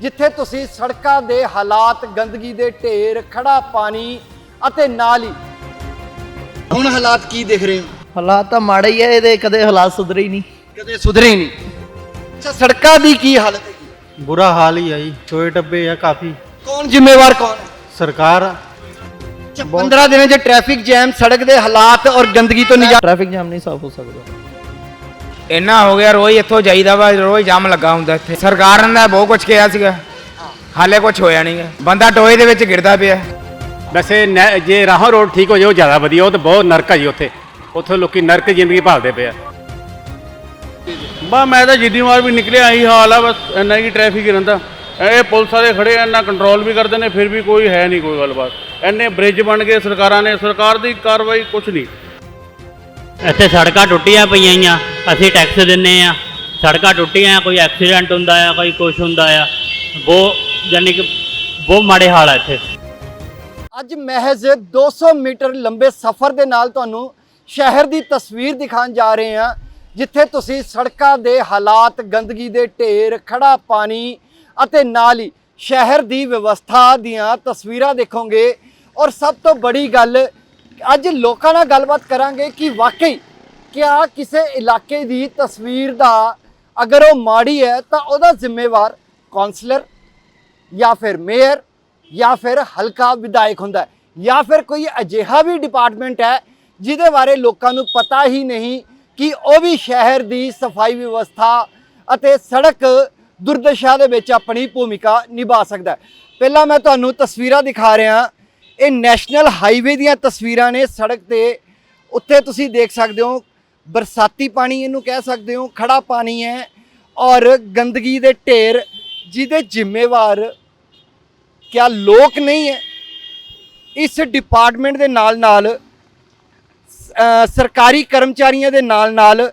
ਜਿੱਥੇ ਤੁਸੀਂ ਸੜਕਾਂ ਦੇ ਹਾਲਾਤ ਗੰਦਗੀ ਦੇ ਢੇਰ ਖੜਾ ਪਾਣੀ ਅਤੇ ਨਾਲ। ਹੁਣ ਹਾਲਾਤ ਕੀ ਦਿਖ ਰਹੇ ਹੋ? ਹਾਲਾਤ ਤਾਂ ਮਾੜੇ ਹੀ ਆ ਇਹਦੇ ਕਦੇ ਹਾਲਾਤ ਸੁਧਰੇ ਹੀ ਨਹੀਂ। ਕਦੇ ਸੁਧਰੇ ਹੀ ਨਹੀਂ। ਅੱਛਾ ਸੜਕਾਂ ਦੀ ਕੀ ਹਾਲਤ ਹੈ ਬੁਰਾ ਹਾਲ ਹੀ ਆ ਜੀ ਟੋਏ ਟੱਬੇ ਆ ਕਾਫੀ। ਕੌਣ ਜ਼ਿੰਮੇਵਾਰ ਕੌਣ ਹੈ? ਸਰਕਾਰ ਆ। ਅੱਛਾ 15 ਦਿਨਾਂ 'ਚ ਟ੍ਰੈਫਿਕ ਜੈਮ ਸੜਕ ਦੇ ਹਾਲਾਤ ਔਰ ਗੰਦਗੀ ਤੋਂ ਨਿਜਾਤ ਟ੍ਰੈਫਿਕ ਜਾਮ ਨਹੀਂ ਸਾਫ਼ ਹੋ ਸਕਦਾ। ਇੰਨਾ ਹੋ ਗਿਆ ਰੋਜ਼ ਇੱਥੋਂ ਜਾਈਦਾ ਵਾ ਰੋਜ਼ ਜਾਮ ਲੱਗਾ ਹੁੰਦਾ ਇੱਥੇ। ਸਰਕਾਰ ਨੇ ਬਹੁਤ ਕੁਝ ਕਿਹਾ ਸੀਗਾ। ਹਾਲੇ ਕੁਝ ਹੋਇਆ ਨਹੀਂਗਾ ਬੰਦਾ ਟੋਏ ਦੇ ਵਿੱਚ ਗਿਰਦਾ ਪਿਆ। ਵੈਸੇ ਨੈ- ਜੇ ਰਾਹੋਂ ਰੋਡ ਠੀਕ ਹੋ ਜਾਏ ਉਹ ਜ਼ਿਆਦਾ ਵਧੀਆ ਉਹ ਤਾਂ ਬਹੁਤ ਨਰਕ ਆ ਜੀ ਉੱਥੇ। ਉੱਥੇ ਲੋਕੀ ਨਰਕ ਜ਼ਿੰਦਗੀ ਭਾਲਦੇ ਪਏ ਆ। ਬਾ ਮੈਂ ਤਾਂ ਜਿੱਦੀ ਵਾਰ ਵੀ ਨਿਕਲਿਆ ਆਹੀ ਹਾਲ ਆ ਬਸ ਇੰਨਾ ਹੀ ਟ੍ਰੈਫਿਕ ਹੀ ਰਹਿੰਦਾ। ਇਹ ਪੁਲਿਸ ਵਾਲੇ ਖੜੇ ਆ ਇੰਨਾ ਕੰਟਰੋਲ ਵੀ ਕਰਦੇ ਨੇ ਫਿਰ ਵੀ ਕੋਈ ਹੈ ਨਹੀਂ ਕੋਈ ਗੱਲਬਾਤ। ਇੰਨੇ ਬ੍ਰਿਜ ਬਣ ਗਏ ਸਰਕਾਰਾਂ ਨੇ ਸਰਕਾਰ ਦੀ ਕਾਰਵਾਈ ਕੁਝ ਨਹੀਂ ਇੱਥੇ ਸੜਕਾਂ ਟੁੱਟੀਆਂ ਪਈਆਂ ਆ, ਅਸੀਂ ਟੈਕਸ ਦਿੰਨੇ ਆ। ਸੜਕਾਂ ਟੁੱਟੀਆਂ, ਕੋਈ ਐਕਸੀਡੈਂਟ ਹੁੰਦਾ ਆ, ਕੋਈ ਕੁਛ ਹੁੰਦਾ ਆ। ਬਹੁਤ ਯਾਨੀ ਕਿ ਬਹੁਤ ਮਾੜੇ ਹਾਲ ਆ ਇੱਥੇ। ਅੱਜ ਮਹਿਜ਼ 200 ਮੀਟਰ ਲੰਬੇ ਸਫ਼ਰ ਦੇ ਨਾਲ ਤੁਹਾਨੂੰ ਸ਼ਹਿਰ ਦੀ ਤਸਵੀਰ ਦਿਖਾਉਣ ਜਾ ਰਹੇ ਹਾਂ, ਜਿੱਥੇ ਤੁਸੀਂ ਸੜਕਾਂ ਦੇ ਹਾਲਾਤ, ਗੰਦਗੀ ਦੇ ਢੇਰ ਖੜਾ ਪਾਣੀ ਅਤੇ ਨਾਲ ਹੀ ਸ਼ਹਿਰ ਦੀ ਵਿਵਸਥਾ ਦੀਆਂ ਤਸਵੀਰਾਂ ਦੇਖੋਗੇ। ਔਰ ਸਭ ਤੋਂ ਬੜੀ ਗੱਲ ਅੱਜ ਲੋਕਾਂ ਨਾਲ ਗੱਲਬਾਤ ਕਰਾਂਗੇ ਕਿ ਵਾਕਈ ਕਿਆ ਕਿਸੇ ਇਲਾਕੇ ਦੀ ਤਸਵੀਰ ਦਾ ਅਗਰ ਉਹ ਮਾੜੀ ਹੈ ਤਾਂ ਉਹਦਾ ਜ਼ਿੰਮੇਵਾਰ ਕਾਉਂਸਲਰ ਜਾਂ ਫਿਰ ਮੇਅਰ ਜਾਂ ਫਿਰ ਹਲਕਾ ਵਿਧਾਇਕ ਹੁੰਦਾ ਹੈ ਜਾਂ ਫਿਰ ਕੋਈ ਅਜਿਹਾ ਵੀ ਡਿਪਾਰਟਮੈਂਟ ਹੈ ਜਿਹਦੇ ਬਾਰੇ ਲੋਕਾਂ ਨੂੰ ਪਤਾ ਹੀ ਨਹੀਂ ਕਿ ਉਹ ਵੀ ਸ਼ਹਿਰ ਦੀ ਸਫ਼ਾਈ ਵਿਵਸਥਾ ਅਤੇ ਸੜਕ ਦੁਰਦਸ਼ਾ ਦੇ ਵਿੱਚ ਆਪਣੀ ਭੂਮਿਕਾ ਨਿਭਾ ਸਕਦਾ ਪਹਿਲਾਂ ਮੈਂ ਤੁਹਾਨੂੰ ਤਸਵੀਰਾਂ ਦਿਖਾ ਰਿਹਾ ਇਹ ਨੈਸ਼ਨਲ ਹਾਈਵੇ ਦੀਆਂ ਤਸਵੀਰਾਂ ਨੇ ਸੜਕ ਤੇ। ਉੱਥੇ ਤੁਸੀਂ ਦੇਖ ਸਕਦੇ ਹੋ, ਬਰਸਾਤੀ ਪਾਣੀ ਇਹਨੂੰ ਕਹਿ ਸਕਦੇ ਹੋ ਖੜਾ ਪਾਣੀ ਹੈ ਔਰ ਗੰਦਗੀ ਦੇ ਢੇਰ ਜਿਹਦੇ ਜ਼ਿੰਮੇਵਾਰ ਕਿਆ ਲੋਕ ਨਹੀਂ ਹੈ। ਇਸ ਡਿਪਾਰਟਮੈਂਟ ਦੇ ਨਾਲ ਨਾਲ ਸਰਕਾਰੀ ਕਰਮਚਾਰੀਆਂ ਦੇ ਨਾਲ ਨਾਲ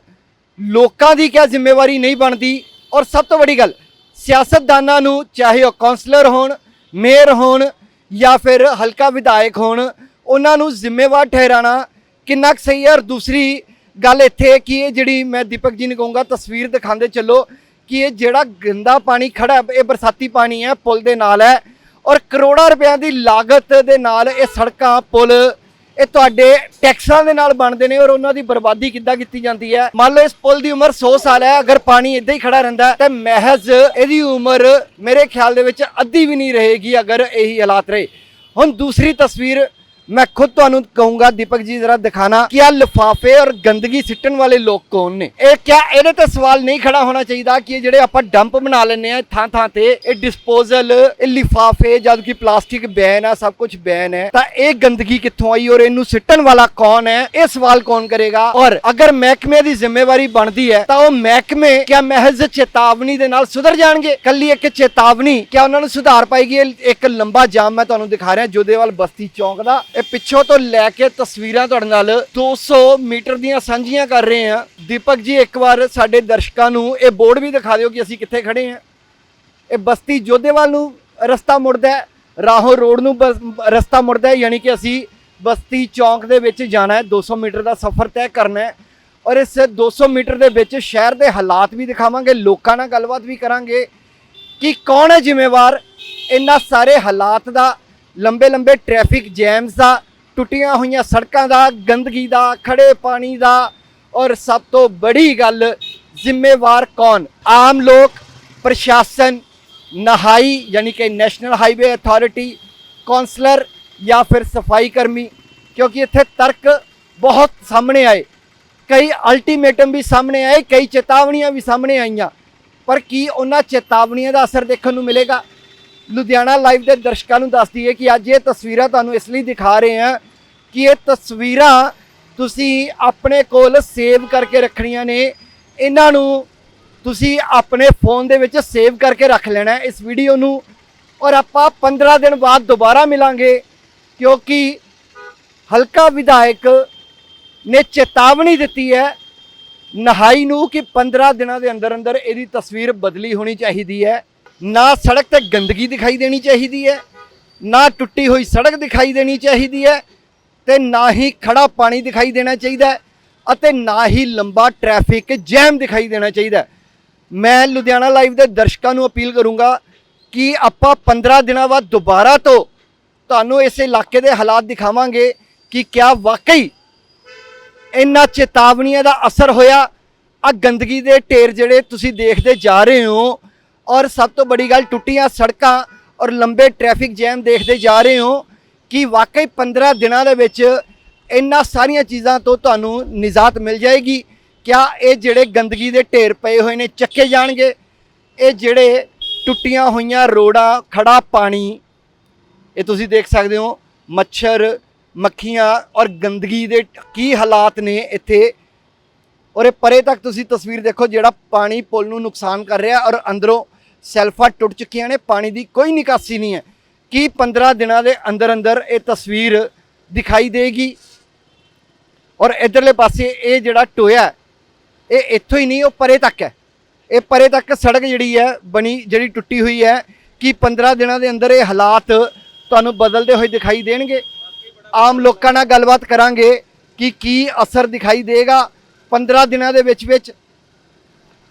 ਲੋਕਾਂ ਦੀ ਕਿਆ ਜ਼ਿੰਮੇਵਾਰੀ ਨਹੀਂ ਬਣਦੀ। ਔਰ ਸਭ ਤੋਂ ਵੱਡੀ ਗੱਲ, ਸਿਆਸਤਦਾਨਾਂ ਨੂੰ ਚਾਹੇ ਉਹ ਕਾਉਂਸਲਰ ਹੋਣ, ਮੇਅਰ ਹੋਣ ਜਾਂ ਫਿਰ ਹਲਕਾ ਵਿਧਾਇਕ ਹੋਣ ਉਹਨਾਂ ਨੂੰ ਜ਼ਿੰਮੇਵਾਰ ਠਹਿਰਾਣਾ ਕਿੰਨਾ ਕੁ ਸਹੀ ਹੈ? ਔਰ ਦੂਸਰੀ ਗੱਲ ਇੱਥੇ ਹੈ ਕਿ ਇਹ ਜਿਹੜੀ ਮੈਂ ਦੀਪਕ ਜੀ ਨੂੰ ਕਹੂੰਗਾ ਤਸਵੀਰ ਦਿਖਾਉਂਦੇ ਚੱਲੋ ਕਿ ਇਹ ਜਿਹੜਾ ਗੰਦਾ ਪਾਣੀ ਖੜਾ ਹੈ, ਇਹ ਬਰਸਾਤੀ ਪਾਣੀ ਹੈ ਪੁਲ ਦੇ ਨਾਲ ਹੈ ਔਰ ਕਰੋੜਾਂ ਰੁਪਇਆਂ ਦੀ ਲਾਗਤ ਦੇ ਨਾਲ ਇਹ ਸੜਕਾਂ ਪੁਲ ਇਹ ਤੁਹਾਡੇ ਟੈਕਸਾਂ ਦੇ ਨਾਲ ਬਣਦੇ ਨੇ ਔਰ ਉਹਨਾਂ ਦੀ ਬਰਬਾਦੀ ਕਿੱਦਾਂ ਕੀਤੀ ਜਾਂਦੀ ਹੈ? ਮੰਨ ਲਓ ਇਸ ਪੁਲ ਦੀ ਉਮਰ 100 ਸਾਲ ਹੈ, ਅਗਰ ਪਾਣੀ ਇੱਦਾਂ ਹੀ ਖੜਾ ਰਹਿੰਦਾ ਤਾਂ ਮਹਿਜ਼ ਇਹਦੀ ਉਮਰ ਮੇਰੇ ਖਿਆਲ ਦੇ ਵਿੱਚ ਅੱਧੀ ਵੀ ਨਹੀਂ ਰਹੇਗੀ ਅਗਰ ਇਹੀ ਹਾਲਾਤ ਰਹੇ। ਹੁਣ ਦੂਸਰੀ ਤਸਵੀਰ ਮੈਂ ਖੁਦ ਤੁਹਾਨੂੰ ਕਹੂੰਗਾ, ਦੀਪਕ ਜੀ, ਜ਼ਰਾ ਦਿਖਾਣਾ ਕਿ ਆ ਲਿਫਾਫੇ ਔਰ ਗੰਦਗੀ ਸਿੱਟਣ ਵਾਲੇ ਲੋਕ ਕੌਣ ਨੇ? ਇਹ ਕਿਆ, ਇਹਦੇ ਤੇ ਸਵਾਲ ਨਹੀਂ ਖੜਾ ਹੋਣਾ ਚਾਹੀਦਾ ਕਿ ਜਿਹੜੇ ਆਪਾਂ ਡੰਪ ਬਣਾ ਲੈਂਦੇ ਆ ਥਾਂ ਥਾਂ ਤੇ ਇਹ ਡਿਸਪੋਜ਼ਲ ਇਹ ਲਿਫਾਫੇ, ਜਦ ਕਿ ਪਲਾਸਟਿਕ ਬੈਨ ਆ, ਸਭ ਕੁਝ ਬੈਨ ਹੈ। ਤਾਂ ਇਹ ਗੰਦਗੀ ਕਿੱਥੋਂ ਆਈ ਔਰ ਇਹਨੂੰ ਸਿੱਟਣ ਵਾਲਾ ਕੌਣ ਹੈ? ਇਹ ਸਵਾਲ ਕੌਣ ਕਰੇਗਾ? ਔਰ ਅਗਰ ਮਹਿਕਮੇ ਦੀ ਜ਼ਿੰਮੇਵਾਰੀ ਬਣਦੀ ਹੈ, ਤਾਂ ਉਹ ਮਹਿਕਮੇ ਕਿਆ ਮਹਿਜ਼ ਚੇਤਾਵਨੀ ਦੇ ਨਾਲ ਸੁਧਰ ਜਾਣਗੇ? ਕੱਲੀ ਇੱਕ ਚੇਤਾਵਨੀ ਕਿਆ ਉਹਨਾਂ ਨੂੰ ਸੁਧਾਰ ਪਾਏਗੀ? ਇੱਕ ਲੰਬਾ ਜਾਮ ਮੈਂ ਤੁਹਾਨੂੰ ਦਿਖਾ ਰਿਹਾ ਜੋਧੇਵਾਲ ਬਸਤੀ ਚੌਂਕ ਦਾ ਇਹ ਪਿੱਛੋਂ ਤੋਂ ਲੈ ਕੇ ਤਸਵੀਰਾਂ ਤੁਹਾਡੇ ਨਾਲ 200 ਮੀਟਰ ਦੀਆਂ ਸਾਂਝੀਆਂ ਕਰ ਰਹੇ ਹਾਂ। ਦੀਪਕ ਜੀ, ਇੱਕ ਵਾਰ ਸਾਡੇ ਦਰਸ਼ਕਾਂ ਨੂੰ ਇਹ ਬੋਰਡ ਵੀ ਦਿਖਾ ਦਿਓ ਕਿ ਅਸੀਂ ਕਿੱਥੇ ਖੜੇ ਹਾਂ। ਇਹ ਬਸਤੀ ਜੋਧੇਵਾਲ ਨੂੰ ਰਸਤਾ ਮੁੜਦਾ ਹੈ, ਰਾਹੋਂ ਰੋਡ ਨੂੰ ਬਸ- ਰਸਤਾ ਮੁੜਦਾ ਹੈ, ਯਾਨੀ ਕਿ ਅਸੀਂ ਬਸਤੀ ਚੌਂਕ ਦੇ ਵਿੱਚ ਜਾਣਾ ਹੈ। 200 ਮੀਟਰ ਦਾ ਸਫ਼ਰ ਤੈਅ ਕਰਨਾ ਹੈ ਔਰ ਇਸ 200 ਮੀਟਰ ਦੇ ਵਿੱਚ ਸ਼ਹਿਰ ਦੇ ਹਾਲਾਤ ਵੀ ਦਿਖਾਵਾਂਗੇ, ਲੋਕਾਂ ਨਾਲ ਗੱਲਬਾਤ ਵੀ ਕਰਾਂਗੇ ਕਿ ਕੌਣ ਹੈ ਜ਼ਿੰਮੇਵਾਰ। ਇਹਨਾਂ ਸਾਰੇ ਹਾਲਾਤ ਦਾ ਲੰਬੇ ਲੰਬੇ ਟ੍ਰੈਫਿਕ ਜੈਮਸ ਦਾ, ਟੁੱਟੀਆਂ ਹੋਈਆਂ ਸੜਕਾਂ ਦਾ, ਗੰਦਗੀ ਦਾ ਖੜੇ ਪਾਣੀ ਦਾ ਔਰ ਸਭ ਤੋਂ ਬੜੀ ਗੱਲ, ਜ਼ਿੰਮੇਵਾਰ ਕੌਣ? ਆਮ ਲੋਕ, ਪ੍ਰਸ਼ਾਸਨ, ਨਹਾਈ ਯਾਨੀ ਕਿ ਨੈਸ਼ਨਲ ਹਾਈਵੇ ਅਥਾਰਟੀ ਕਾਉਂਸਲਰ ਜਾਂ ਫਿਰ ਸਫ਼ਾਈ ਕਰਮੀ, ਕਿਉਂਕਿ ਇੱਥੇ ਤਰਕ ਬਹੁਤ ਸਾਹਮਣੇ ਆਏ। ਕਈ ਅਲਟੀਮੇਟਮ ਵੀ ਸਾਹਮਣੇ ਆਏ, ਕਈ ਚੇਤਾਵਨੀਆਂ ਵੀ ਸਾਹਮਣੇ ਆਈਆਂ। ਪਰ ਕੀ ਉਹਨਾਂ ਚੇਤਾਵਨੀਆਂ ਦਾ ਅਸਰ ਦੇਖਣ ਨੂੰ ਮਿਲੇਗਾ? ਲੁਧਿਆਣਾ ਲਾਈਵ ਦੇ ਦਰਸ਼ਕਾਂ ਨੂੰ ਦੱਸ ਦਈਏ ਕਿ ਅੱਜ ਇਹ ਤਸਵੀਰਾਂ ਤੁਹਾਨੂੰ ਇਸ ਲਈ ਦਿਖਾ ਰਹੇ ਹਾਂ ਕਿ ਇਹ ਤਸਵੀਰਾਂ ਤੁਸੀਂ ਆਪਣੇ ਕੋਲ ਸੇਵ ਕਰਕੇ ਰੱਖਣੀਆਂ ਨੇ। ਇਹਨਾਂ ਨੂੰ ਤੁਸੀਂ ਆਪਣੇ ਫੋਨ ਦੇ ਵਿੱਚ ਸੇਵ ਕਰਕੇ ਰੱਖ ਲੈਣਾ ਹੈ ਇਸ ਵੀਡੀਓ ਨੂੰ ਔਰ ਆਪਾਂ 15 ਦਿਨ ਬਾਅਦ ਦੁਬਾਰਾ ਮਿਲਾਂਗੇ ਕਿਉਂਕਿ ਹਲਕਾ ਵਿਧਾਇਕ ਨੇ ਚੇਤਾਵਨੀ ਦਿੱਤੀ ਹੈ, ਨਹਾਈ ਨੂੰ ਕਿ 15 ਦਿਨਾਂ ਦੇ ਅੰਦਰ ਅੰਦਰ ਇਹਦੀ ਤਸਵੀਰ ਬਦਲੀ ਹੋਣੀ ਚਾਹੀਦੀ ਹੈ। ਨਾ ਸੜਕ ਤੇ ਗੰਦਗੀ ਦਿਖਾਈ ਦੇਣੀ ਚਾਹੀਦੀ ਹੈ, ਨਾ ਟੁੱਟੀ ਹੋਈ ਸੜਕ ਦਿਖਾਈ ਦੇਣੀ ਚਾਹੀਦੀ ਹੈ ਤੇ ਨਾ ਹੀ ਖੜਾ ਪਾਣੀ ਦਿਖਾਈ ਦੇਣਾ ਚਾਹੀਦਾ ਹੈ ਅਤੇ ਨਾ ਹੀ ਲੰਬਾ ਟ੍ਰੈਫਿਕ ਜੈਮ ਦਿਖਾਈ ਦੇਣਾ ਚਾਹੀਦਾ ਮੈਂ ਲੁਧਿਆਣਾ ਲਾਈਵ ਦੇ ਦਰਸ਼ਕਾਂ ਨੂੰ ਅਪੀਲ ਕਰੂੰਗਾ ਕਿ ਆਪਾਂ 15 ਦਿਨਾਂ ਬਾਅਦ ਦੁਬਾਰਾ ਤੋਂ ਤੁਹਾਨੂੰ ਇਸ ਇਲਾਕੇ ਦੇ ਹਾਲਾਤ ਦਿਖਾਵਾਂਗੇ ਕਿ ਕਿਆ ਵਾਕਈ ਇਹਨਾਂ ਚੇਤਾਵਨੀਆਂ ਦਾ ਅਸਰ ਹੋਇਆ। ਆ ਗੰਦਗੀ ਦੇ ਢੇਰ ਜਿਹੜੇ ਤੁਸੀਂ ਦੇਖਦੇ ਜਾ ਰਹੇ ਹੋ ਔਰ ਸਭ ਤੋਂ ਬੜੀ ਗੱਲ, ਟੁੱਟੀਆਂ ਸੜਕਾਂ ਔਰ ਲੰਬੇ ਟ੍ਰੈਫਿਕ ਜੈਮ ਦੇਖਦੇ ਜਾ ਰਹੇ ਹੋ ਕਿ ਵਾਕਈ 15 ਦਿਨਾਂ ਦੇ ਵਿੱਚ ਇਹਨਾਂ ਸਾਰੀਆਂ ਚੀਜ਼ਾਂ ਤੋਂ ਤੁਹਾਨੂੰ ਨਿਜਾਤ ਮਿਲ ਜਾਏਗੀ। ਕਿਆ ਇਹ ਜਿਹੜੇ ਗੰਦਗੀ ਦੇ ਢੇਰ ਪਏ ਹੋਏ ਨੇ, ਚੱਕੇ ਜਾਣਗੇ? ਇਹ ਜਿਹੜੇ ਟੁੱਟੀਆਂ ਹੋਈਆਂ ਰੋਡਾਂ ਖੜਾ ਪਾਣੀ, ਇਹ ਤੁਸੀਂ ਦੇਖ ਸਕਦੇ ਹੋ, ਮੱਛਰ, ਮੱਖੀਆਂ ਔਰ ਗੰਦਗੀ ਦੇ ਕੀ ਹਾਲਾਤ ਨੇ ਇੱਥੇ। ਔਰ ਇਹ ਪਰੇ ਤੱਕ ਤੁਸੀਂ ਤਸਵੀਰ ਦੇਖੋ ਜਿਹੜਾ ਪਾਣੀ ਪੁਲ ਨੂੰ ਨੁਕਸਾਨ ਕਰ ਰਿਹਾ ਔਰ ਅੰਦਰੋਂ ਸੈਲਫਾਂ ਟੁੱਟ ਚੁੱਕੀਆਂ ਨੇ, ਪਾਣੀ ਦੀ ਕੋਈ ਨਿਕਾਸੀ ਨਹੀਂ ਹੈ। ਕੀ 15 ਦਿਨਾਂ ਦੇ ਅੰਦਰ ਅੰਦਰ ਇਹ ਤਸਵੀਰ ਦਿਖਾਈ ਦੇਗੀ? ਔਰ ਇਧਰਲੇ ਪਾਸੇ ਇਹ ਜਿਹੜਾ ਟੋਇਆ, ਇਹ ਇੱਥੋਂ ਹੀ ਨਹੀਂ, ਉਹ ਪਰੇ ਤੱਕ ਹੈ। ਇਹ ਪਰੇ ਤੱਕ ਸੜਕ ਜਿਹੜੀ ਹੈ, ਬਣੀ, ਜਿਹੜੀ ਟੁੱਟੀ ਹੋਈ ਹੈ। ਕਿ 15 ਦਿਨਾਂ ਦੇ ਅੰਦਰ ਇਹ ਹਾਲਾਤ ਤੁਹਾਨੂੰ ਬਦਲਦੇ ਹੋਏ ਦਿਖਾਈ ਦੇਣਗੇ? ਆਮ ਲੋਕਾਂ ਨਾਲ ਗੱਲਬਾਤ ਕਰਾਂਗੇ ਕਿ ਕੀ ਅਸਰ ਦਿਖਾਈ ਦੇਗਾ। 15 ਦਿਨਾਂ ਦੇ ਵਿੱਚ ਵਿੱਚ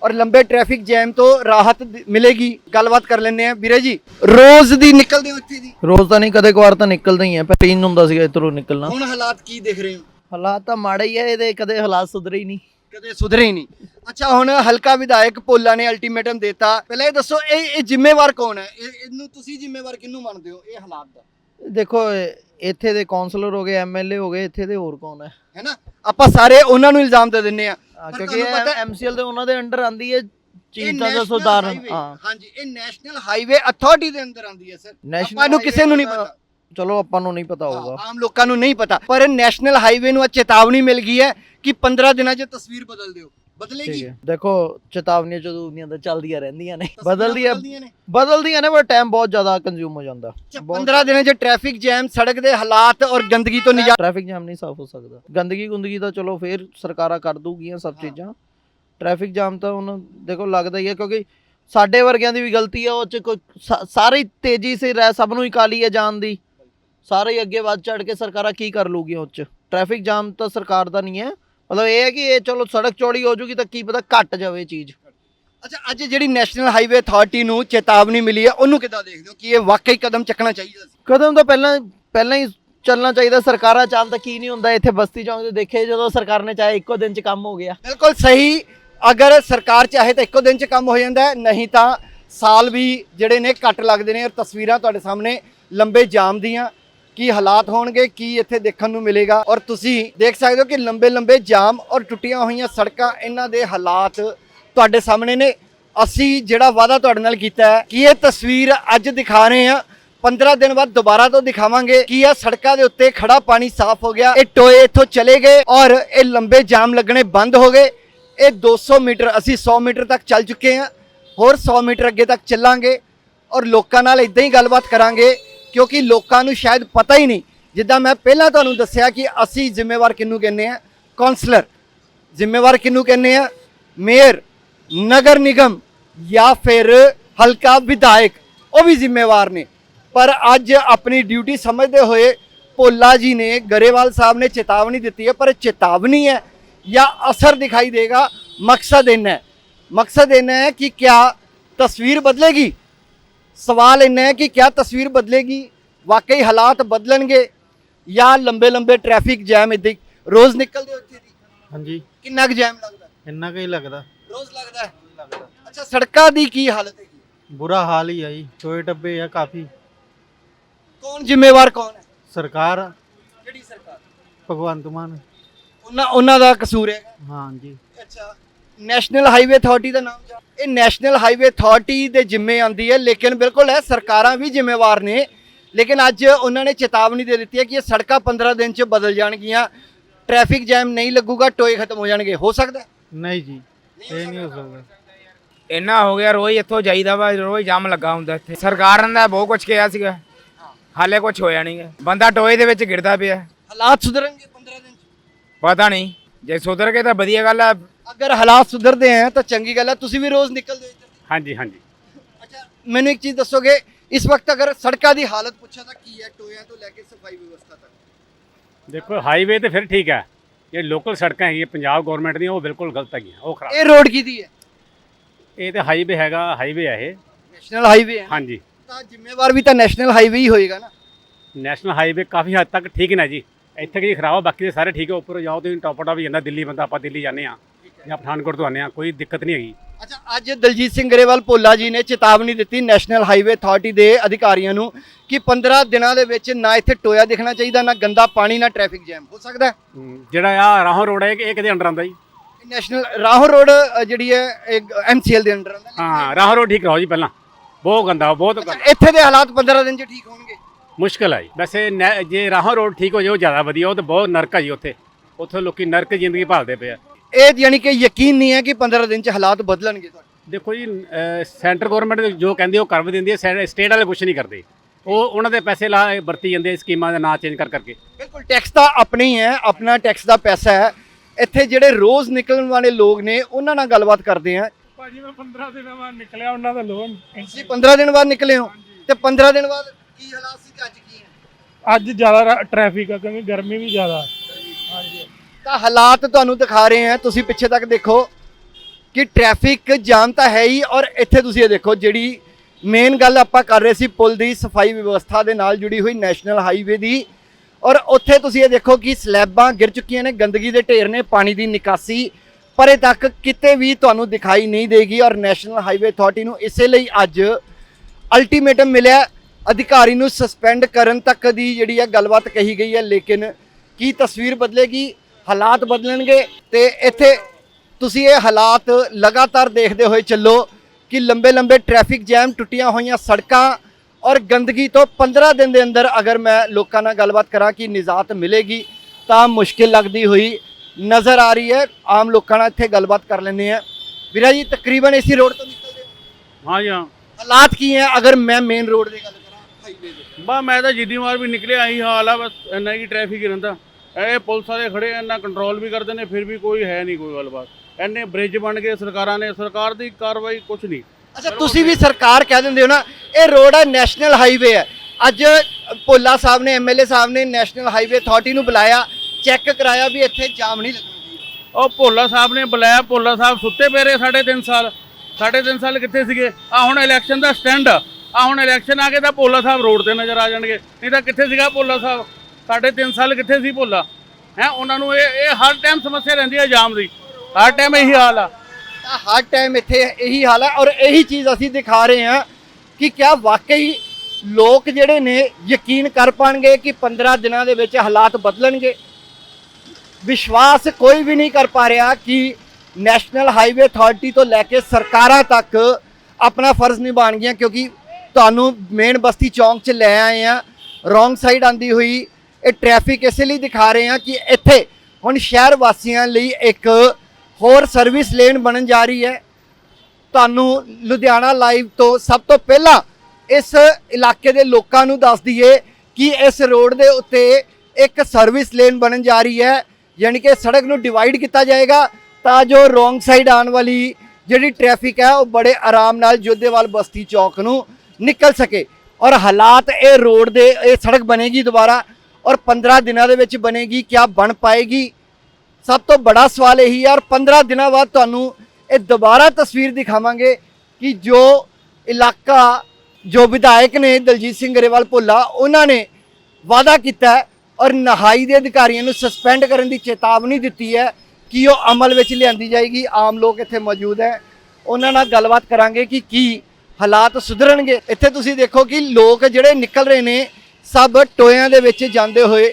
ਔਰ ਲੰਬੇ ਟ੍ਰੈਫਿਕ ਜੈਮ ਤੋਂ ਰਾਹਤ ਮਿਲੇਗੀ। ਗੱਲਬਾਤ ਕਰ ਲੈਂਦੇ ਆ ਵੀਰੇ ਜੀ ਰੋਜ਼ ਦੀ ਨਿਕਲਦੇ ਹੋ ਇੱਥੇ ਦੀ? ਰੋਜ਼ ਤਾਂ ਨਹੀਂ ਕਦੇ ਕਵਾਰ ਤਾਂ ਨਿਕਲਦਾ ਹੀ ਹੈ ਪੈਨ ਹੁੰਦਾ ਸੀਗਾ ਇਧਰੋਂ ਨਿਕਲਣਾ। ਹੁਣ ਹਾਲਾਤ ਕੀ ਦਿਖ ਰਹੇ ਹੋ? ਹਾਲਾਤ ਤਾਂ ਮਾੜੇ ਹੀ ਹੈ ਇਹਦੇ ਕਦੇ ਹਾਲਾਤ ਸੁਧਰੇ ਹੀ ਨਹੀਂ। ਕਦੇ ਸੁਧਰੇ ਹੀ ਨਹੀਂ। ਅੱਛਾ ਹੁਣ ਹਲਕਾ ਵਿਧਾਇਕ ਭੋਲਾ ਨੇ ਅਲਟੀਮੇਟਮ ਦਿੱਤਾ। ਪਹਿਲਾਂ ਇਹ ਦੱਸੋ ਇਹ ਇਹ ਜ਼ਿੰਮੇਵਾਰ ਕੌਣ ਹੈ? ਇਹ- ਇਹਨੂੰ ਤੁਸੀਂ ਜ਼ਿੰਮੇਵਾਰ ਕਿਹਨੂੰ ਮੰਨਦੇ ਹੋ ਇਹ ਹਾਲਾਤ ਦਾ? ਦੇਖੋ ਇੱਥੇ ਦੇ ਕਾਉਂਸਲਰ ਹੋ ਗਏ ਐਮਐਲਏ ਹੋ ਗਏ ਇੱਥੇ ਦੇ ਹੋਰ ਕੌਣ ਹੈ? ਹੈਨਾ ਆਪਾਂ ਸਾਰੇ ਉਹਨਾਂ ਨੂੰ ਇਲਜ਼ਾਮ ਦੇ ਦਿੰਨੇ ਆ ਕਿਉਂਕਿ ਐਮਸੀਐਲ ਦੇ ਉਹਨਾਂ ਦੇ ਅੰਡਰ ਆਂਦੀ ਹੈ ਚੀਜ਼ਾਂ ਦਾ national ਸੁਧਾਰ highway, ਹਾਂ। ਹਾਂਜੀ ਇਹ ਨੈਸ਼ਨਲ ਹਾਈਵੇ ਅਥਾਰਟੀ ਦੇ ਅੰਦਰ ਆਉਂਦੀ ਹੈ ਸਰ ਆਪਾਂ ਨੂੰ ਕਿਸੇ ਨੂੰ ਨਹੀਂ ਪਤਾ। ਚਲੋ ਆਪਾਂ ਨੂੰ ਨਹੀਂ ਪਤਾ ਹੋਊਗਾ। ਆਮ ਲੋਕਾਂ ਨੂੰ ਨਹੀਂ ਪਤਾ। ਪਰ ਨੈਸ਼ਨਲ ਹਾਈਵੇ ਨੂੰ ਚੇਤਾਵਨੀ ਮਿਲ ਗਈ ਹੈ ਕਿ 15 ਦਿਨਾਂ 'ਚ ਤਸਵੀਰ ਬਦਲ ਦਿਓ। ਬਦਲੇਗੀ। ਦੇਖੋ ਚੇਤਾਵਨੀਆਂ ਜਦੋਂ ਦੁਨੀਆ ਦਾ ਚੱਲਦੀਆਂ ਰਹਿੰਦੀਆਂ ਨੇ। ਬਦਲਦੀਆਂ ਨੇ। ਬਦਲਦੀਆਂ ਨੇ ਪਰ ਟਾਈਮ ਬਹੁਤ ਜ਼ਿਆਦਾ ਕੰਜ਼ਿਊਮ ਹੋ ਜਾਂਦਾ। ਅੱਛਾ, 15 ਦਿਨਾਂ 'ਚ ਟ੍ਰੈਫਿਕ ਜੈਮ ਸੜਕ ਦੇ ਹਾਲਾਤ ਔਰ ਗੰਦਗੀ ਤੋਂ ਨਿਜਾਤ ਟ੍ਰੈਫਿਕ ਜਾਮ ਨਹੀਂ ਸਾਫ਼ ਹੋ ਸਕਦਾ। ਗੰਦਗੀ ਗੁੰਦਗੀ ਤਾਂ ਚਲੋ ਫੇਰ ਸਰਕਾਰਾਂ ਕਰ ਦੂਗੀਆਂ ਸਭ ਚੀਜ਼ਾਂ। ਟ੍ਰੈਫਿਕ ਜਾਮ ਤਾਂ ਹੁਣ ਦੇਖੋ ਲੱਗਦਾ ਹੀ ਹੈ ਕਿਉਂਕਿ ਸਾਡੇ ਵਰਗਿਆਂ ਦੀ ਵੀ ਗਲਤੀ ਹੈ ਉਹ ਚ ਕੋਈ ਸਾਰੇ ਤੇਜ਼ੀ ਸੇ ਰਹਿ ਸਭ ਨੂੰ ਹੀ ਕਾਲੀ ਹੈ ਜਾਣ ਦੀ। ਸਾਰੇ ਅੱਗੇ ਵੱਧ ਚੜ ਕੇ ਸਰਕਾਰਾਂ ਕੀ ਕਰ ਲੂਗੀਆਂ ਉਹ ਚ? ਟ੍ਰੈਫਿਕ ਜਾਮ ਤਾਂ ਸਰਕਾਰ ਦਾ ਨਹੀਂ ਹੈ। ਮਤਲਬ ਇਹ ਹੈ ਕਿ ਇਹ ਚਲੋ ਸੜਕ ਚੌੜੀ ਹੋ ਜੂਗੀ ਤਾਂ ਕੀ ਪਤਾ ਘਟ ਜਾਵੇ ਚੀਜ਼। ਅੱਛਾ ਅੱਜ ਜਿਹੜੀ ਨੈਸ਼ਨਲ ਹਾਈਵੇ ਅਥਾਰਟੀ ਨੂੰ ਚੇਤਾਵਨੀ ਮਿਲੀ ਹੈ ਉਹਨੂੰ ਕਿੱਦਾਂ ਦੇਖਦੇ ਹੋ ਕਿ ਇਹ ਵਾਕਈ ਕਦਮ ਚੱਕਣਾ ਚਾਹੀਦਾ ਸੀ? ਕਦਮ ਤਾਂ ਪਹਿਲਾਂ ਪਹਿਲਾਂ ਹੀ ਚੱਲਣਾ ਚਾਹੀਦਾ ਸਰਕਾਰਾਂ ਚਾਹਣ ਤਾਂ ਕੀ ਨਹੀਂ ਹੁੰਦਾ ਇੱਥੇ ਬਸਤੀ ਚੌਂਕ ਦੇ ਦੇਖੇ ਜਦੋਂ ਸਰਕਾਰ ਨੇ ਚਾਹੇ ਇੱਕੋ ਦਿਨ ਚ ਕੰਮ ਹੋ ਗਿਆ। ਬਿਲਕੁਲ ਸਹੀ ਅਗਰ ਸਰਕਾਰ ਚਾਹੇ ਤਾਂ ਇੱਕੋ ਦਿਨ 'ਚ ਕੰਮ ਹੋ ਜਾਂਦਾ ਨਹੀਂ ਤਾਂ ਸਾਲ ਵੀ ਜਿਹੜੇ ਨੇ ਘੱਟ ਲੱਗਦੇ ਨੇ ਔਰ ਤਸਵੀਰਾਂ ਤੁਹਾਡੇ ਸਾਹਮਣੇ ਲੰਬੇ ਜਾਮ ਦੀਆਂ। ਕੀ ਹਾਲਾਤ ਹੋਣਗੇ, ਕੀ ਇੱਥੇ ਦੇਖਣ ਨੂੰ ਮਿਲੇਗਾ? ਔਰ ਤੁਸੀਂ ਦੇਖ ਸਕਦੇ ਹੋ ਕਿ ਲੰਬੇ ਲੰਬੇ ਜਾਮ ਔਰ ਟੁੱਟੀਆਂ ਹੋਈਆਂ ਸੜਕਾਂ ਇਹਨਾਂ ਦੇ ਹਾਲਾਤ ਤੁਹਾਡੇ ਸਾਹਮਣੇ ਨੇ। ਅਸੀਂ ਜਿਹੜਾ ਵਾਅਦਾ ਤੁਹਾਡੇ ਨਾਲ ਕੀਤਾ ਹੈ ਕਿ ਇਹ ਤਸਵੀਰ ਅੱਜ ਦਿਖਾ ਰਹੇ ਹਾਂ। 15 ਦਿਨ ਬਾਅਦ ਦੁਬਾਰਾ ਤੋਂ ਦਿਖਾਵਾਂਗੇ ਕਿ ਇਹ ਸੜਕਾਂ ਦੇ ਉੱਤੇ ਖੜਾ ਪਾਣੀ ਸਾਫ਼ ਹੋ ਗਿਆ। ਇਹ ਟੋਏ ਇੱਥੋਂ ਚਲੇ ਗਏ ਔਰ ਇਹ ਲੰਬੇ ਜਾਮ ਲੱਗਣੇ ਬੰਦ ਹੋ ਗਏ। ਇਹ 200 ਮੀਟਰ, ਅਸੀਂ 100 ਮੀਟਰ ਤੱਕ ਚੱਲ ਚੁੱਕੇ ਹਾਂ। ਹੋਰ 100 ਮੀਟਰ ਅੱਗੇ ਤੱਕ ਚੱਲਾਂਗੇ। ਔਰ ਲੋਕਾਂ ਨਾਲ ਇਦਾਂ ਹੀ ਗੱਲਬਾਤ ਕਰਾਂਗੇ ਕਿਉਂਕਿ ਲੋਕਾਂ ਨੂੰ ਸ਼ਾਇਦ ਪਤਾ ਹੀ ਨਹੀਂ, ਜਿੱਦਾਂ ਮੈਂ ਪਹਿਲਾਂ ਤੁਹਾਨੂੰ ਦੱਸਿਆ ਕਿ ਅਸੀਂ ਜ਼ਿੰਮੇਵਾਰ ਕਿਹਨੂੰ ਕਹਿੰਦੇ ਆ ਕਾਉਂਸਲਰ ਜ਼ਿੰਮੇਵਾਰ ਕਿਹਨੂੰ ਕਹਿੰਦੇ ਆ ਮੇਅਰ, ਨਗਰ ਨਿਗਮ ਜਾਂ ਫਿਰ ਹਲਕਾ ਵਿਧਾਇਕ, ਉਹ ਵੀ ਜ਼ਿੰਮੇਵਾਰ ਨੇ। ਪਰ ਅੱਜ ਆਪਣੀ ਡਿਊਟੀ ਸਮਝਦੇ ਹੋਏ ਭੋਲਾ ਜੀ ਨੇ, ਗਰੇਵਾਲ ਸਾਹਿਬ ਨੇ ਚੇਤਾਵਨੀ ਦਿੱਤੀ ਹੈ, ਪਰ ਚੇਤਾਵਨੀ ਹੈ ਜਾਂ ਅਸਰ ਦਿਖਾਈ ਦੇਗਾ, ਮਕਸਦ ਇਹਨਾਂ ਹੈ। ਮਕਸਦ ਇਹਨਾਂ ਹੈ ਕਿ ਕਿਆ ਤਸਵੀਰ ਬਦਲੇਗੀ? ਸਵਾਲ ਇੰਨਾ ਹੈ ਕਿ ਕਿਆ ਤਸਵੀਰ ਬਦਲੇਗੀ? ਵਾਕਈ ਹਾਲਾਤ ਬਦਲਣਗੇ ਜਾਂ ਲੰਬੇ ਲੰਬੇ ਟ੍ਰੈਫਿਕ ਜੈਮ ਹੀ? ਰੋਜ਼ ਨਿਕਲਦੇ ਹੋ ਇੱਥੇ ਦੀ ਹਾਂਜੀ। ਕਿੰਨਾ ਕੁ ਜੈਮ ਲੱਗਦਾ? ਇੰਨਾ ਕੁ ਹੀ ਲੱਗਦਾ। ਰੋਜ਼ ਲੱਗਦਾ ਹੈ? ਅੱਛਾ ਸੜਕਾਂ ਦੀ ਕੀ ਹਾਲਤ ਹੈਗੀ? ਬੁਰਾ ਹਾਲ ਹੀ ਆ ਜੀ। ਟੋਏ ਟੱਬੇ ਆ ਕਾਫੀ। ਕੌਣ ਜ਼ਿੰਮੇਵਾਰ ਕੌਣ ਹੈ? ਸਰਕਾਰ ਕਿਹੜੀ ਸਰਕਾਰ? ਭਗਵੰਤ ਮਾਨ। ਉਹਨਾਂ ਉਹਨਾਂ ਦਾ ਕਸੂਰ ਹੈ ਹਾਂਜੀ। ਅੱਛਾ। ਨੈਸ਼ਨਲ ਹਾਈਵੇ ਅਥਾਰਟੀ ਦਾ ਨਾਮ ਜਾਣ ਇਹ ਨੈਸ਼ਨਲ ਹਾਈਵੇ ਅਥਾਰਟੀ ਦੇ ਜ਼ਿੰਮੇ ਆਂਦੀ ਹੈ ਲੇਕਿਨ ਬਿਲਕੁਲ ਹੈ ਸਰਕਾਰਾਂ ਵੀ ਜ਼ਿੰਮੇਵਾਰ ਨੇ। ਲੇਕਿਨ ਅੱਜ ਉਹਨਾਂ ਨੇ ਚੇਤਾਵਨੀ ਦੇ ਦਿੱਤੀ ਹੈ ਕਿ ਇਹ ਸੜਕਾਂ 15 ਦਿਨ ਚ ਬਦਲ ਜਾਣਗੀਆਂ। ਟ੍ਰੈਫਿਕ ਜੈਮ ਨਹੀਂ ਲੱਗੂਗਾ ਟੋਏ ਖਤਮ ਹੋ ਜਾਣਗੇ। ਹੋ ਸਕਦਾ ਹੈ? ਨਹੀਂ ਜੀ ਇਹ ਨਹੀਂ ਹੋ ਸਕਦਾ। ਇੰਨਾ ਹੋ ਗਿਆ ਰੋਜ਼ ਇੱਥੋਂ ਜਾਈਦਾ ਵਾ ਰੋਜ਼ ਜਾਮ ਲੱਗਾ ਹੁੰਦਾ ਇੱਥੇ। ਸਰਕਾਰ ਨੇ ਬਹੁਤ ਕੁਝ ਕਿਹਾ ਸੀਗਾ। ਹਾਲੇ ਕੁਝ ਹੋਇਆ ਨਹੀਂਗਾ ਬੰਦਾ ਟੋਏ ਦੇ ਵਿੱਚ ਗਿਰਦਾ ਪਿਆ। ਹਾਲਾਤ ਸੁਧਰਨਗੇ 15 ਦਿਨ ਚ? ਪਤਾ ਨਹੀਂ। ਜੇ ਸੁਧਰ ਗਏ ਤਾਂ ਵਧੀਆ ਗੱਲ ਆ। ਅਗਰ ਹਾਲਾਤ ਸੁਧਰਦੇ ਹੈ ਤਾਂ ਚੰਗੀ ਗੱਲ ਹੈ ਤੁਸੀਂ ਵੀ ਰੋਜ਼ ਨਿਕਲਦੇ ਹੋ ਇੱਧਰ ਦੀ। ਹਾਂਜੀ ਹਾਂਜੀ। ਅੱਛਾ ਮੈਨੂੰ ਇੱਕ ਚੀਜ਼ ਦੱਸੋਗੇ ਇਸ ਵਕਤ ਅਗਰ ਸੜਕਾਂ ਦੀ ਹਾਲਤ ਪੁੱਛਾਂ ਤਾਂ ਕੀ ਹੈ? ਟੋਇਆਂ ਤੋਂ ਲੈ ਕੇ ਸਫ਼ਾਈ ਵਿਵਸਥਾ ਤੱਕ? ਦੇਖੋ ਹਾਈਵੇ ਤੇ ਫਿਰ ਠੀਕ ਹੈ। ਇਹ ਲੋਕਲ ਸੜਕਾਂ ਹੈਗੀਆਂ ਪੰਜਾਬ ਗਵਰਨਮੈਂਟ ਦੀਆਂ ਉਹ ਬਿਲਕੁਲ ਗਲਤ ਹੈਗੀਆਂ ਉਹ ਖਰਾਬ। ਇਹ ਰੋਡ ਕਿਹਦੀ ਹੈ? ਇਹ ਤੇ ਹਾਈਵੇ ਹੈਗਾ ਹਾਈਵੇ ਹੈ ਇਹ। ਨੈਸ਼ਨਲ ਹਾਈਵੇ ਹੈ। ਹਾਂਜੀ। ਤਾਂ ਜ਼ਿੰਮੇਵਾਰ ਵੀ ਤਾਂ ਨੈਸ਼ਨਲ ਹਾਈਵੇ ਹੀ ਹੋਏਗਾ ਨਾ। ਨੈਸ਼ਨਲ ਹਾਈਵੇ ਕਾਫੀ ਹੱਦ ਤੱਕ ਠੀਕ ਨੇ ਜੀ। ਇੱਥੇ ਕੀ ਖਰਾਬ ਆ ਬਾਕੀ ਦੇ ਸਾਰੇ ਠੀਕ ਆ ਉੱਪਰ ਜਾਓ ਤੇ ਟੌਪੜਾ ਵੀ ਜਾਂਦਾ ਦਿੱਲੀ ਬੰਦਾ ਆਪਾਂ ਦਿੱਲੀ ਜਾਂਦੇ ਆ ਜਾਂ ਪਠਾਨਕੋਟ ਤੋਂ ਆਉਂਦੇ ਆ ਕੋਈ ਦਿੱਕਤ ਨਹੀਂ ਹੈਗੀ। ਅੱਛਾ ਅੱਜ ਦਲਜੀਤ ਸਿੰਘ ਗਰੇਵਾਲ ਭੋਲਾ ਜੀ ਨੇ ਚੇਤਾਵਨੀ ਦਿੱਤੀ ਨੈਸ਼ਨਲ ਹਾਈਵੇ ਅਥਾਰਟੀ ਦੇ ਅਧਿਕਾਰੀਆਂ ਨੂੰ ਕਿ 15 ਦਿਨਾਂ ਦੇ ਵਿੱਚ ਨਾ ਇੱਥੇ ਟੋਇਆ ਦਿਖਣਾ ਚਾਹੀਦਾ ਨਾ ਗੰਦਾ ਪਾਣੀ ਨਾ ਟ੍ਰੈਫਿਕ ਜੈਮ ਹੋ ਸਕਦਾ ਜਿਹੜਾ ਆ ਰਾਹੋਂ ਰੋਡ ਹੈ ਇਹ ਕਿਹਦੇ ਅੰਡਰ ਆਉਂਦਾ ਜੀ? ਨੈਸ਼ਨਲ ਰਾਹੋਂ ਰੋਡ ਜਿਹੜੀ ਹੈ ਐਮਸੀਐਲ ਦੇ ਅੰਡਰ ਆਉਂਦਾ। ਹਾਂ ਰਾਹੋਂ ਰੋਡ ਠੀਕ ਕਰਾਓ ਜੀ ਪਹਿਲਾਂ। ਬਹੁਤ ਗੰਦਾ ਬਹੁਤ ਗੰਦਾ। ਇੱਥੇ ਦੇ ਹਾਲਾਤ 15 ਦਿਨ 'ਚ ਠੀਕ ਹੋਣਗੇ? ਮੁਸ਼ਕਲ ਹੈ ਜੀ। ਵੈਸੇ ਜੇ ਰਾਹੋਂ ਰੋਡ ਠੀਕ ਹੋ ਜਾਏ ਉਹ ਜ਼ਿਆਦਾ ਵਧੀਆ ਉਹ ਤਾਂ ਬਹੁਤ ਨਰਕ ਹੈ ਜੀ ਉੱਥੇ। ਉੱਥੇ ਲੋਕੀ ਨਰਕ ਜ਼ਿੰਦਗੀ ਭਾਲਦੇ ਪਏ ਆ। ਇਹ ਯਾਨੀ ਕਿ ਯਕੀਨ ਨਹੀਂ ਹੈ ਕਿ 15 ਦਿਨ 'ਚ ਹਾਲਾਤ ਬਦਲਣਗੇ ਦੇਖੋ ਜੀ ਸੈਂਟਰ ਗਵਰਨਮੈਂਟ ਜੋ ਕਹਿੰਦੀ ਉਹ ਕਰ ਵੀ ਦਿੰਦੀ ਹੈ ਸਟੇਟ ਵਾਲੇ ਕੁਝ ਨਹੀਂ ਕਰਦੇ। ਉਹ ਉਹਨਾਂ ਦੇ ਪੈਸੇ ਲਾ ਵਰਤੀ ਜਾਂਦੇ ਸਕੀਮਾਂ ਦਾ ਨਾਂ ਚੇਂਜ ਕਰ ਕਰਕੇ। ਬਿਲਕੁਲ ਟੈਕਸ ਤਾਂ ਆਪਣੇ ਹੀ ਹੈ ਆਪਣਾ ਟੈਕਸ ਦਾ ਪੈਸਾ ਹੈ। ਇੱਥੇ ਜਿਹੜੇ ਰੋਜ਼ ਨਿਕਲਣ ਵਾਲੇ ਲੋਕ ਨੇ ਉਹਨਾਂ ਨਾਲ ਗੱਲਬਾਤ ਕਰਦੇ ਆ। ਭਾਜੀ ਮੈਂ 15 ਦਿਨਾਂ ਬਾਅਦ ਨਿਕਲਿਆ ਉਹਨਾਂ ਦਾ ਲੋਨ ਤੁਸੀਂ 15 ਦਿਨ ਬਾਅਦ ਨਿਕਲੇ ਹੋ? ਤੇ 15 ਦਿਨ ਬਾਅਦ ਕੀ ਹਾਲਾਤ ਸੀ ਤੇ ਅੱਜ ਕੀ ਹੈ? ਅੱਜ ਜ਼ਿਆਦਾ ਟ੍ਰੈਫਿਕ ਆ ਕਿਉਂਕਿ ਗਰਮੀ ਵੀ ਜ਼ਿਆਦਾ ਤਾਂ ਹਾਲਾਤ ਤੁਹਾਨੂੰ ਦਿਖਾ ਰਹੇ ਹਾਂ। ਤੁਸੀਂ ਪਿੱਛੇ ਤੱਕ ਦੇਖੋ ਕਿ ਟ੍ਰੈਫਿਕ ਜਾਮ ਤਾਂ ਹੈ ਹੀ ਔਰ ਇੱਥੇ ਤੁਸੀਂ ਇਹ ਦੇਖੋ ਜਿਹੜੀ ਮੇਨ ਗੱਲ ਆਪਾਂ ਕਰ ਰਹੇ ਸੀ, ਪੁਲ ਦੀ ਸਫ਼ਾਈ ਵਿਵਸਥਾ ਦੇ ਨਾਲ ਜੁੜੀ ਹੋਈ ਨੈਸ਼ਨਲ ਹਾਈਵੇ ਦੀ। ਔਰ ਉੱਥੇ ਤੁਸੀਂ ਇਹ ਦੇਖੋ ਕਿ ਸਲੈਬਾਂ ਗਿਰ ਚੁੱਕੀਆਂ ਨੇ, ਗੰਦਗੀ ਦੇ ਢੇਰ ਨੇ, ਪਾਣੀ ਦੀ ਨਿਕਾਸੀ, ਪਰੇ ਤੱਕ ਕਿਤੇ ਵੀ ਤੁਹਾਨੂੰ ਦਿਖਾਈ ਨਹੀਂ ਦੇਗੀ ਔਰ ਨੈਸ਼ਨਲ ਹਾਈਵੇ ਅਥਾਰਟੀ ਨੂੰ ਇਸੇ ਲਈ ਅੱਜ ਅਲਟੀਮੇਟਮ ਮਿਲਿਆ। ਅਧਿਕਾਰੀ ਨੂੰ ਸਸਪੈਂਡ ਕਰਨ ਤੱਕ ਦੀ ਜਿਹੜੀ ਹੈ ਗੱਲਬਾਤ ਕਹੀ ਗਈ ਹੈ, ਲੇਕਿਨ ਕੀ ਤਸਵੀਰ ਬਦਲੇਗੀ? ਹਾਲਾਤ ਬਦਲਣਗੇ ਤੇ ਇੱਥੇ ਤੁਸੀਂ ਇਹ ਹਾਲਾਤ ਲਗਾਤਾਰ ਦੇਖਦੇ ਹੋਏ ਚੱਲੋ ਕਿ ਲੰਬੇ ਲੰਬੇ ਟ੍ਰੈਫਿਕ ਜੈਮ ਟੁੱਟੀਆਂ ਹੋਈਆਂ ਸੜਕਾਂ ਔਰ ਗੰਦਗੀ ਤੋਂ 15 ਦਿਨ ਦੇ ਅੰਦਰ ਅਗਰ ਮੈਂ ਲੋਕਾਂ ਨਾਲ ਗੱਲਬਾਤ ਕਰਾਂ ਕਿ ਨਿਜਾਤ ਮਿਲੇਗੀ ਤਾਂ ਮੁਸ਼ਕਿਲ ਲੱਗਦੀ ਹੋਈ ਨਜ਼ਰ ਆ ਰਹੀ ਹੈ। ਆਮ ਲੋਕਾਂ ਨਾਲ ਇੱਥੇ ਗੱਲਬਾਤ ਕਰ ਲੈਂਦੇ ਆ ਵੀਰਾ ਜੀ ਤਕਰੀਬਨ ਇਸੀ ਰੋਡ ਤੋਂ ਨਿਕਲਦੇ ਹੋ? ਹਾਂ ਜੀ ਹਾਂ। ਹਾਲਾਤ ਕੀ ਹੈ? ਅਗਰ ਮੈਂ ਮੇਨ ਰੋਡ ਦੀ ਗੱਲ ਕਰਾਂ ਹਾਈਵੇ ਦੇ? ਬਾ ਮੈਂ ਤਾਂ ਜਿੱਦੀ ਵਾਰ ਵੀ ਨਿਕਲਿਆ ਆਹੀ ਹਾਲ ਆ ਬਸ ਇੰਨਾ ਹੀ ਟ੍ਰੈਫਿਕ ਹੀ ਰਹਿੰਦਾ। ਇਹ ਪੁਲਿਸ ਵਾਲੇ ਖੜੇ ਇੰਨਾ ਕੰਟਰੋਲ ਵੀ ਕਰਦੇ ਨੇ ਫਿਰ ਵੀ ਕੋਈ ਹੈ ਨਹੀਂ ਕੋਈ ਗੱਲਬਾਤ। ਇੰਨੇ ਬ੍ਰਿਜ ਬਣ ਗਏ ਸਰਕਾਰਾਂ ਨੇ ਸਰਕਾਰ ਦੀ ਕਾਰਵਾਈ ਕੁਝ ਨਹੀਂ। ਅੱਛਾ ਤੁਸੀਂ ਵੀ ਸਰਕਾਰ ਕਹਿ ਦਿੰਦੇ ਹੋ ਨਾ ਇਹ ਰੋਡ ਹੈ ਨੈਸ਼ਨਲ ਹਾਈਵੇ ਹੈ ਅੱਜ ਭੋਲਾ ਸਾਹਿਬ ਨੇ ਐਮਐਲਏ ਸਾਹਿਬ ਨੇ ਨੈਸ਼ਨਲ ਹਾਈਵੇ ਅਥਾਰਟੀ ਨੂੰ ਬੁਲਾਇਆ ਚੈੱਕ ਕਰਾਇਆ ਵੀ ਇੱਥੇ ਜਾਮ ਨਹੀਂ ਲੱਗਣਾ। ਉਹ ਭੋਲਾ ਸਾਹਿਬ ਨੇ ਬੁਲਾਇਆ ਭੋਲਾ ਸਾਹਿਬ ਸੁੱਤੇ ਪਏ ਰਹੇ ਸਾਢੇ ਤਿੰਨ ਸਾਲ। ਸਾਢੇ ਤਿੰਨ ਸਾਲ ਕਿੱਥੇ ਸੀਗੇ? ਆ ਹੁਣ ਇਲੈਕਸ਼ਨ ਦਾ ਸਟੈਂਡ ਆ। ਹੁਣ ਇਲੈਕਸ਼ਨ ਆ ਕੇ ਤਾਂ ਭੋਲਾ ਸਾਹਿਬ ਰੋਡ ਤੇ ਨਜ਼ਰ ਆ ਜਾਣਗੇ। ਨਹੀਂ ਤਾਂ ਕਿੱਥੇ ਸੀਗਾ ਭੋਲਾ ਸਾਹਿਬ? ਸਾਢੇ ਤਿੰਨ ਸਾਲ ਕਿੱਥੇ ਸੀ ਭੋਲਾ? ਹੈ, ਉਹਨਾਂ ਨੂੰ ਇਹ ਇਹ ਹਰ ਟਾਈਮ ਸਮੱਸਿਆ ਰਹਿੰਦੀ ਹੈ ਜਾਮ ਦੀ। ਹਰ ਟਾਈਮ ਇਹੀ ਹਾਲ ਆ। ਹਰ ਟਾਈਮ ਇੱਥੇ ਇਹੀ ਹਾਲ ਹੈ ਔਰ ਇਹੀ ਚੀਜ਼ ਅਸੀਂ ਦਿਖਾ ਰਹੇ ਹਾਂ ਕਿ ਕਿਆ ਵਾਕਈ ਲੋਕ ਜਿਹੜੇ ਨੇ ਯਕੀਨ ਕਰ ਪਾਣਗੇ ਕਿ 15 ਦਿਨਾਂ ਦੇ ਵਿੱਚ ਹਾਲਾਤ ਬਦਲਣਗੇ। ਵਿਸ਼ਵਾਸ ਕੋਈ ਵੀ ਨਹੀਂ ਕਰ ਪਾ ਰਿਹਾ ਕਿ ਨੈਸ਼ਨਲ ਹਾਈਵੇ ਅਥਾਰਟੀ ਤੋਂ ਲੈ ਕੇ ਸਰਕਾਰਾਂ ਤੱਕ ਆਪਣਾ ਫਰਜ਼ ਨਿਭਾਉਣਗੀਆਂ ਕਿਉਂਕਿ ਤੁਹਾਨੂੰ ਮੇਨ ਬਸਤੀ ਚੌਂਕ 'ਚ ਲੈ ਆਏ ਆ ਰੋਂਗ ਸਾਈਡ ਆਂਦੀ ਹੋਈ। ਇਹ ਟ੍ਰੈਫਿਕ ਇਸੇ ਲਈ ਦਿਖਾ ਰਹੇ ਹਾਂ ਕਿ ਇੱਥੇ ਹੁਣ ਸ਼ਹਿਰ ਵਾਸੀਆਂ ਲਈ ਇੱਕ ਹੋਰ ਸਰਵਿਸ ਲੇਨ ਬਣਨ ਜਾ ਰਹੀ ਹੈ। ਤੁਹਾਨੂੰ ਲੁਧਿਆਣਾ ਲਾਈਵ ਤੋਂ ਸਭ ਤੋਂ ਪਹਿਲਾਂ ਇਸ ਇਲਾਕੇ ਦੇ ਲੋਕਾਂ ਨੂੰ ਦੱਸ ਦਈਏ ਕਿ ਇਸ ਰੋਡ ਦੇ ਉੱਤੇ ਇੱਕ ਸਰਵਿਸ ਲੇਨ ਬਣਨ ਜਾ ਰਹੀ ਹੈ। ਯਾਨੀ ਕਿ ਸੜਕ ਨੂੰ ਡਿਵਾਈਡ ਕੀਤਾ ਜਾਏਗਾ ਤਾਂ ਜੋ ਰੋਂਗ ਸਾਈਡ ਆਉਣ ਵਾਲੀ ਜਿਹੜੀ ਟ੍ਰੈਫਿਕ ਹੈ, ਉਹ ਬੜੇ ਆਰਾਮ ਨਾਲ ਜੋਧੇਵਾਲ ਬਸਤੀ ਚੌਕ ਨੂੰ ਨਿਕਲ ਸਕੇ। ਔਰ ਹਾਲਾਤ ਇਹ ਰੋਡ ਦੇ, ਇਹ ਸੜਕ ਬਣੇਗੀ ਦੁਬਾਰਾ। ਔਰ 15 ਦਿਨਾਂ ਦੇ ਵਿੱਚ ਬਣੇਗੀ, ਕਿਆ ਬਣ ਪਾਏਗੀ? ਸਭ ਤੋਂ ਬੜਾ ਸਵਾਲ ਇਹੀ ਹੈ ਔਰ 15 ਦਿਨਾਂ ਬਾਅਦ ਤੁਹਾਨੂੰ ਇਹ ਦੁਬਾਰਾ ਤਸਵੀਰ ਦਿਖਾਵਾਂਗੇ ਕਿ ਜੋ ਇਲਾਕਾ, ਜੋ ਵਿਧਾਇਕ ਨੇ ਦਲਜੀਤ ਸਿੰਘ ਗਰੇਵਾਲ ਭੁੱਲਾ, ਉਹਨਾਂ ਨੇ ਵਾਅਦਾ ਕੀਤਾ ਔਰ ਨਹਾਈ ਦੇ ਅਧਿਕਾਰੀਆਂ ਨੂੰ ਸਸਪੈਂਡ ਕਰਨ ਦੀ ਚੇਤਾਵਨੀ ਦਿੱਤੀ ਹੈ ਕਿ ਉਹ ਅਮਲ ਵਿੱਚ ਲਿਆਂਦੀ ਜਾਏਗੀ। ਆਮ ਲੋਕ ਇੱਥੇ ਮੌਜੂਦ ਹੈ। ਉਹਨਾਂ ਨਾਲ ਗੱਲਬਾਤ ਕਰਾਂਗੇ ਕਿ ਕੀ ਹਾਲਾਤ ਸੁਧਰਨਗੇ। ਇੱਥੇ ਤੁਸੀਂ ਦੇਖੋ ਕਿ ਲੋਕ ਜਿਹੜੇ ਨਿਕਲ ਰਹੇ ਨੇ ਸਭ ਟੋਇਆਂ ਦੇ ਵਿੱਚ ਜਾਂਦੇ ਹੋਏ,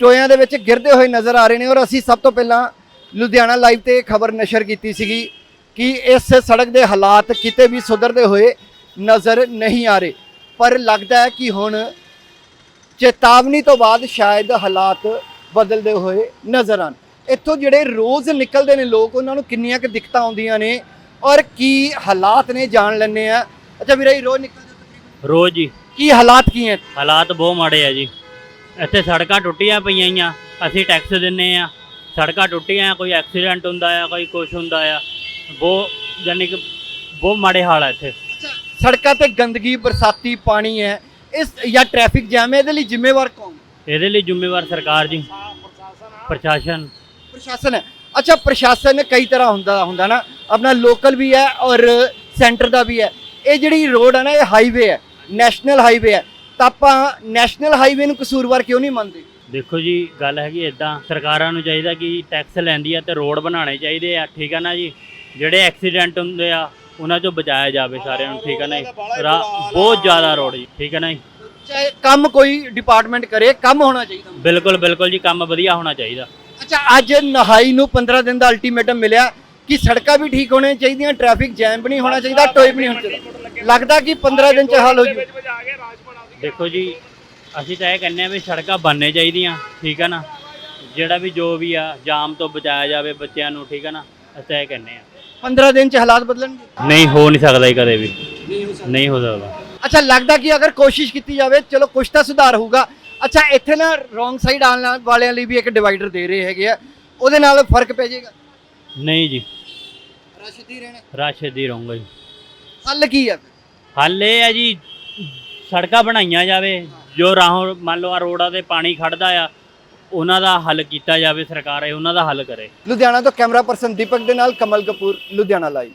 ਟੋਇਆਂ ਦੇ ਵਿੱਚ ਗਿਰਦੇ ਹੋਏ ਨਜ਼ਰ ਆ ਰਹੇ ਨੇ ਔਰ ਅਸੀਂ ਸਭ ਤੋਂ ਪਹਿਲਾਂ ਲੁਧਿਆਣਾ ਲਾਈਵ ਤੇ ਖਬਰ ਨਸ਼ਰ ਕੀਤੀ ਸੀਗੀ ਕਿ ਇਸ ਸੜਕ ਦੇ ਹਾਲਾਤ ਕਿਤੇ ਵੀ ਸੁਧਰਦੇ ਹੋਏ ਨਜ਼ਰ ਨਹੀਂ ਆ ਰਹੇ। ਪਰ ਲੱਗਦਾ ਹੈ ਕਿ ਹੁਣ ਚੇਤਾਵਨੀ ਤੋਂ ਬਾਅਦ ਸ਼ਾਇਦ ਹਾਲਾਤ ਬਦਲਦੇ ਹੋਏ ਨਜ਼ਰ ਆਣ ਇੱਥੋਂ ਜਿਹੜੇ ਰੋਜ਼ ਨਿਕਲਦੇ ਨੇ ਲੋਕ, ਉਹਨਾਂ ਨੂੰ ਕਿੰਨੀਆਂ ਕੁ ਦਿੱਕਤਾਂ ਆਉਂਦੀਆਂ ਨੇ ਔਰ ਕੀ ਹਾਲਾਤ ਨੇ ਜਾਣ ਲੈਣੇ ਆ। ਅੱਛਾ ਵੀਰੇ ਜੀ ਰੋਜ਼ ਨਿਕਲਦੇ ਹੋ ਤਕਰੀਬਨ? ਰੋਜ਼ ਹੀ। ਕੀ ਹਾਲਾਤ ਕੀ ਹੈ? ਹਾਲਾਤ ਬਹੁਤ ਮਾੜੇ ਆ ਜੀ। ਇੱਥੇ ਸੜਕਾਂ ਟੁੱਟੀਆਂ ਪਈਆਂ ਆ। ਅਸੀਂ ਟੈਕਸ ਦਿੰਨੇ ਆ। ਸੜਕਾਂ ਟੁੱਟੀਆਂ ਕੋਈ ਐਕਸੀਡੈਂਟ ਹੁੰਦਾ ਆ ਕੋਈ ਕੁਛ ਹੁੰਦਾ ਆ। ਬਹੁਤ ਯਾਨੀ ਕਿ ਬਹੁਤ ਮਾੜੇ ਹਾਲ ਆ ਇੱਥੇ। ਸੜਕਾਂ ਤੇ ਗੰਦਗੀ ਬਰਸਾਤੀ ਪਾਣੀ ਹੈ। ਇਸ ਜਾਂ ਟ੍ਰੈਫਿਕ ਜਾਮ ਹੈ ਇਹਦੇ ਲਈ ਜ਼ਿੰਮੇਵਾਰ ਕੌਣ? ਇਹਦੇ ਲਈ ਜ਼ਿੰਮੇਵਾਰ ਸਰਕਾਰ ਜੀ। ਪ੍ਰਸ਼ਾਸਨ। ਪ੍ਰਸ਼ਾਸਨ ਹੈ। ਅੱਛਾ ਪ੍ਰਸ਼ਾਸਨ ਕਈ ਤਰ੍ਹਾਂ ਹੁੰਦਾ ਹੁੰਦਾ ਨਾ। ਆਪਣਾ ਲੋਕਲ ਵੀ ਹੈ ਔਰ ਸੈਂਟਰ ਦਾ ਵੀ ਹੈ। ਇਹ ਜਿਹੜੀ ਰੋਡ ਹੈ ਨਾ ਇਹ ਹਾਈਵੇ ਹੈ। ਨੈਸ਼ਨਲ ਹਾਈਵੇ ਹੈ ਤਾਂ ਆਪਾਂ ਨੈਸ਼ਨਲ ਹਾਈਵੇ ਨੂੰ ਕਸੂਰਵਾਰ ਕਿਉਂ ਨਹੀਂ ਮੰਨਦੇ? ਦੇਖੋ ਜੀ ਗੱਲ ਹੈਗੀ ਇਦਾਂ ਸਰਕਾਰਾਂ ਨੂੰ ਚਾਹੀਦਾ ਕਿ ਟੈਕਸ ਲੈਂਦੀ ਆ ਤੇ ਰੋਡ ਬਣਾਉਣੇ ਚਾਹੀਦੇ ਆ ਠੀਕ ਆ ਨਾ ਜੀ? ਜਿਹੜੇ ਐਕਸੀਡੈਂਟ ਹੁੰਦੇ ਆ ਉਹਨਾਂ ਚੋਂ ਬਚਾਇਆ ਜਾਵੇ ਸਾਰਿਆਂ ਨੂੰ ਠੀਕ ਆ ਨਾ ਜੀ? ਬਹੁਤ ਜ਼ਿਆਦਾ ਰੋਡ ਜੀ ਠੀਕ ਆ ਨਾ ਜੀ? ਚਾਹੇ ਕੰਮ ਕੋਈ ਡਿਪਾਰਟਮੈਂਟ ਕਰੇ ਕੰਮ ਹੋਣਾ ਚਾਹੀਦਾ। ਬਿਲਕੁਲ ਬਿਲਕੁਲ ਜੀ ਕੰਮ ਵਧੀਆ ਹੋਣਾ ਚਾਹੀਦਾ। ਅੱਛਾ ਅੱਜ ਨਹਾਈ ਨੂੰ 15 ਦਿਨ ਦਾ ਅਲਟੀਮੇਟਮ ਮਿਲਿਆ ਕਿ ਸੜਕਾਂ ਵੀ ਠੀਕ ਹੋਣੀਆਂ ਚਾਹੀਦੀਆਂ ਟ੍ਰੈਫਿਕ ਜੈਮ ਵੀ ਨਹੀਂ ਹੋਣਾ ਚਾਹੀਦਾ ਟੋਏ ਵੀ ਨਹੀਂ ਹੋਣਾ ਚਾਹੀਦਾ। ਲੱਗਦਾ ਕਿ 15 ਦਿਨ ਚ ਹੱਲ ਹੋ ਜੂ। ਦੇਖੋ ਜੀ ਅਸੀਂ ਤਾਂ ਇਹ ਕਹਿੰਦੇ ਆ ਵੀ ਸੜਕਾਂ ਬਣਨੇ ਚਾਹੀਦੀਆਂ ਠੀਕ ਆ ਨਾ? ਜਿਹੜਾ ਵੀ ਜੋ ਵੀ ਆ ਜਾਮ ਤੋਂ ਬਚਾਇਆ ਜਾਵੇ ਬੱਚਿਆਂ ਨੂੰ ਠੀਕ ਆ ਨਾ? ਅਸੀਂ ਤਾਂ ਇਹ ਕਹਿੰਦੇ ਆ 15 ਦਿਨ ਚ ਹਾਲਾਤ ਬਦਲਣਗੇ? ਨਹੀਂ ਹੋ ਨਹੀਂ ਸਕਦਾ ਜੀ ਕਦੇ ਵੀ। ਨਹੀਂ ਹੋ ਸਕਦਾ। ਅੱਛਾ ਲੱਗਦਾ ਕਿ ਅਗਰ ਕੋਸ਼ਿਸ਼ ਕੀਤੀ ਜਾਵੇ ਚਲੋ ਕੁਛ ਤਾਂ ਸੁਧਾਰ ਹੋਊਗਾ। ਅੱਛਾ ਇੱਥੇ ਨਾ ਰੋਂਗ ਸਾਈਡ ਆਉਣ ਵਾਲਿਆਂ ਲਈ ਵੀ ਇੱਕ ਡਿਵਾਈਡਰ ਦੇ ਰਹੇ ਹੈਗੇ ਆ। ਉਹਦੇ ਨਾਲ ਫ਼ਰਕ ਪੈ ਜਾਏਗਾ? ਨਹੀਂ ਜੀ। ਰਸ਼ ਦੀ ਰਹਿਣਾ। ਰਸ਼ ਦੀ ਰਹੂੰਗਾ ਜੀ। ਹੱਲ ਕੀ ਹੈ ਹੱਲ ਇਹ ਹੈ ਜੀ, ਸੜਕਾਂ ਬਣਾਈਆਂ ਜਾਵੇ, ਜੋ ਰਾਹੋਂ ਮੰਨ ਲਓ ਆ ਰੋਡਾਂ ਤੇ ਪਾਣੀ ਖੜਦਾ ਆ, ਉਹਨਾਂ ਦਾ ਹੱਲ ਕੀਤਾ ਜਾਵੇ ਸਰਕਾਰ, ਇਹ ਉਹਨਾਂ ਦਾ ਹੱਲ ਕਰੇ। ਲੁਧਿਆਣਾ ਤੋਂ ਕੈਮਰਾ ਪਰਸਨ ਦੀਪਕ ਦੇ ਨਾਲ ਕਮਲ ਕਪੂਰ, ਲੁਧਿਆਣਾ ਲਾਈਵ